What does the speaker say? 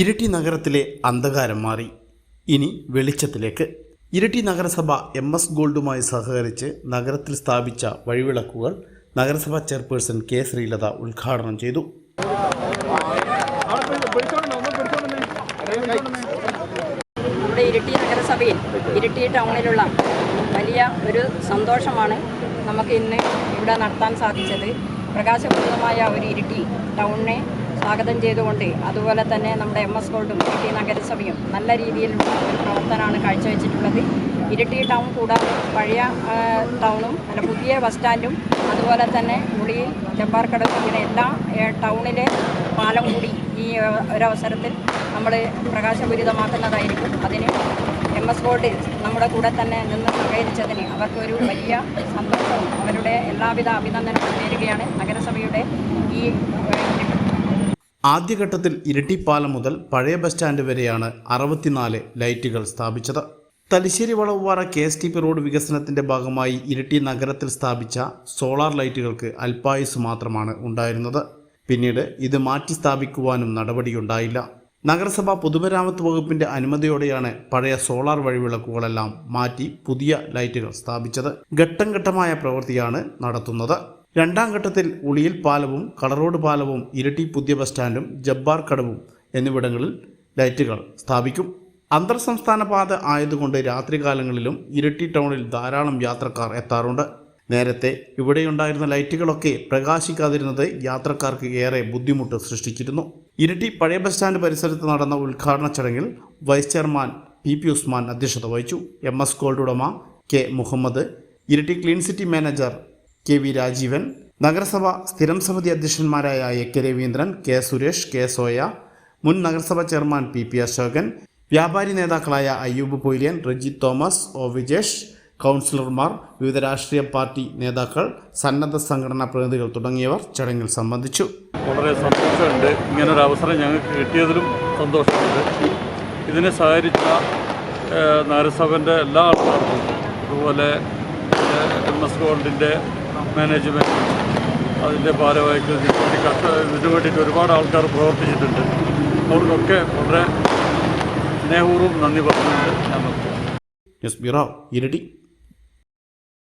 ഇരിട്ടി നഗരത്തിലെ അന്ധകാരം മാറി. ഇനി വെളിച്ചത്തിലേക്ക്. ഇരട്ടി നഗരസഭ എം എസ് ഗോൾഡുമായി സഹകരിച്ച് നഗരത്തിൽ സ്ഥാപിച്ച വഴിവിളക്കുകൾ നഗരസഭാ ചെയർപേഴ്സൺ കെ ശ്രീലത ഉദ്ഘാടനം ചെയ്തു. നമ്മുടെ ഇരിട്ടി നഗരസഭയിൽ ഇരട്ടി ടൗണിലുള്ള വലിയ ഒരു സന്തോഷമാണ് നമുക്ക് ഇന്ന് ഇവിടെ നടത്താൻ സാധിച്ചത്. പ്രകാശപൂർണമായ ഒരു ഇരട്ടി ടൗണിനെ സ്വാഗതം ചെയ്തുകൊണ്ട് അതുപോലെ തന്നെ നമ്മുടെ എം എസ് ഗോൾഡും ഇരിട്ടി നഗരസഭയും നല്ല രീതിയിലുള്ള പ്രവർത്തനമാണ് കാഴ്ചവെച്ചിട്ടുള്ളത്. ഇരിട്ടി ടൗൺ കൂടാതെ പഴയ ടൗണും അല്ല പുതിയ ബസ് സ്റ്റാൻഡും അതുപോലെ തന്നെ ഉളിയിൽ ജബ്ബാർക്കടവ് ഇങ്ങനെ എല്ലാ ടൗണിലെ പാലം കൂടി ഈ ഒരവസരത്തിൽ നമ്മൾ പ്രകാശപൂരിതമാക്കുന്നതായിരിക്കും. അതിന് എം എസ് ഗോൾഡ് നമ്മുടെ കൂടെ തന്നെ നിന്ന് സഹകരിച്ചതിന് അവർക്കൊരു വലിയ സന്തോഷവും അവരുടെ എല്ലാവിധ അഭിനന്ദനവും നേരുകയാണ് നഗരസഭയുടെ ഈ ആദ്യഘട്ടത്തിൽ ഇരട്ടിപ്പാലം മുതൽ പഴയ ബസ് സ്റ്റാൻഡ് വരെയാണ് അറുപത്തിനാല് ലൈറ്റുകൾ സ്ഥാപിച്ചത്. Thalassery Valavupara K S T P road വികസനത്തിന്റെ ഭാഗമായി ഇരട്ടി നഗരത്തിൽ സ്ഥാപിച്ച സോളാർ ലൈറ്റുകൾക്ക് അൽപായുസ് മാത്രമാണ് ഉണ്ടായിരുന്നത്. പിന്നീട് ഇത് മാറ്റി സ്ഥാപിക്കുവാനും നടപടിയുണ്ടായില്ല. നഗരസഭ പൊതുമരാമത്ത് വകുപ്പിന്റെ അനുമതിയോടെയാണ് പഴയ സോളാർ വഴിവിളക്കുകളെല്ലാം മാറ്റി പുതിയ ലൈറ്റുകൾ സ്ഥാപിച്ചത്. ഘട്ടം ഘട്ടമായ പ്രവൃത്തിയാണ് നടത്തുന്നത്. രണ്ടാം ഘട്ടത്തിൽ ഉളിയിൽ പാലവും കളറോഡ് പാലവും ഇരട്ടി പുതിയ ബസ് സ്റ്റാൻഡും ജബ്ബാർ കടവും എന്നിവിടങ്ങളിൽ ലൈറ്റുകൾ സ്ഥാപിക്കും. അന്തർ സംസ്ഥാന പാത ആയതുകൊണ്ട് രാത്രികാലങ്ങളിലും ഇരട്ടി ടൗണിൽ ധാരാളം യാത്രക്കാർ എത്താറുണ്ട്. നേരത്തെ ഇവിടെയുണ്ടായിരുന്ന ലൈറ്റുകളൊക്കെ പ്രകാശിക്കാതിരുന്നത് യാത്രക്കാർക്ക് ഏറെ ബുദ്ധിമുട്ട് സൃഷ്ടിച്ചിരുന്നു. ഇരട്ടി പഴയ ബസ് സ്റ്റാൻഡ് പരിസരത്ത് നടന്ന ഉദ്ഘാടന ചടങ്ങിൽ vice chairman P P Usman അധ്യക്ഷത വഹിച്ചു. എം എസ് ഗോൾഡ് ഉടമ K Muhammad Iritty clean city manager K V Rajeevan നഗരസഭ സ്ഥിരം സമിതി അധ്യക്ഷന്മാരായ A K Raveendran K Suresh K Soya മുൻ നഗരസഭ ചെയർമാൻ പി പി അശോകൻ വ്യാപാരി നേതാക്കളായ അയ്യൂബ് പൊയ്ലിയൻ റജിത് തോമസ് ഒ വിജേഷ് കൗൺസിലർമാർ വിവിധ രാഷ്ട്രീയ പാർട്ടി നേതാക്കൾ സന്നദ്ധ സംഘടനാ പ്രതിനിധികൾ തുടങ്ങിയവർ ചടങ്ങിൽ സംബന്ധിച്ചു. വളരെ സന്തോഷമുണ്ട്. ഇങ്ങനൊരു അവസരം ഞങ്ങൾക്ക് കിട്ടിയതിലും സന്തോഷമുണ്ട്. ഇതിനെ സഹകരിച്ച നഗരസഭന്റെ എല്ലാ ആൾക്കാർക്കും അതുപോലെ എം എസ് ഗോൾഡിന്റെ മാനേജ്മെന്റ് അതിന്റെ ഭാരവാഹികൾ ഇതിനു വേണ്ടി കഷ്ട ഇതിനു വേണ്ടിയിട്ട് ഒരുപാട് ആൾക്കാർ പ്രവർത്തിച്ചിട്ടുണ്ട്. അവർക്കൊക്കെ വളരെ സ്നേഹപൂർവം നന്ദി പറഞ്ഞുകൊണ്ട് ഞാൻ നിർത്തുന്നു. ന്യൂസ് ബ്യൂറോ ഇരട്ടി.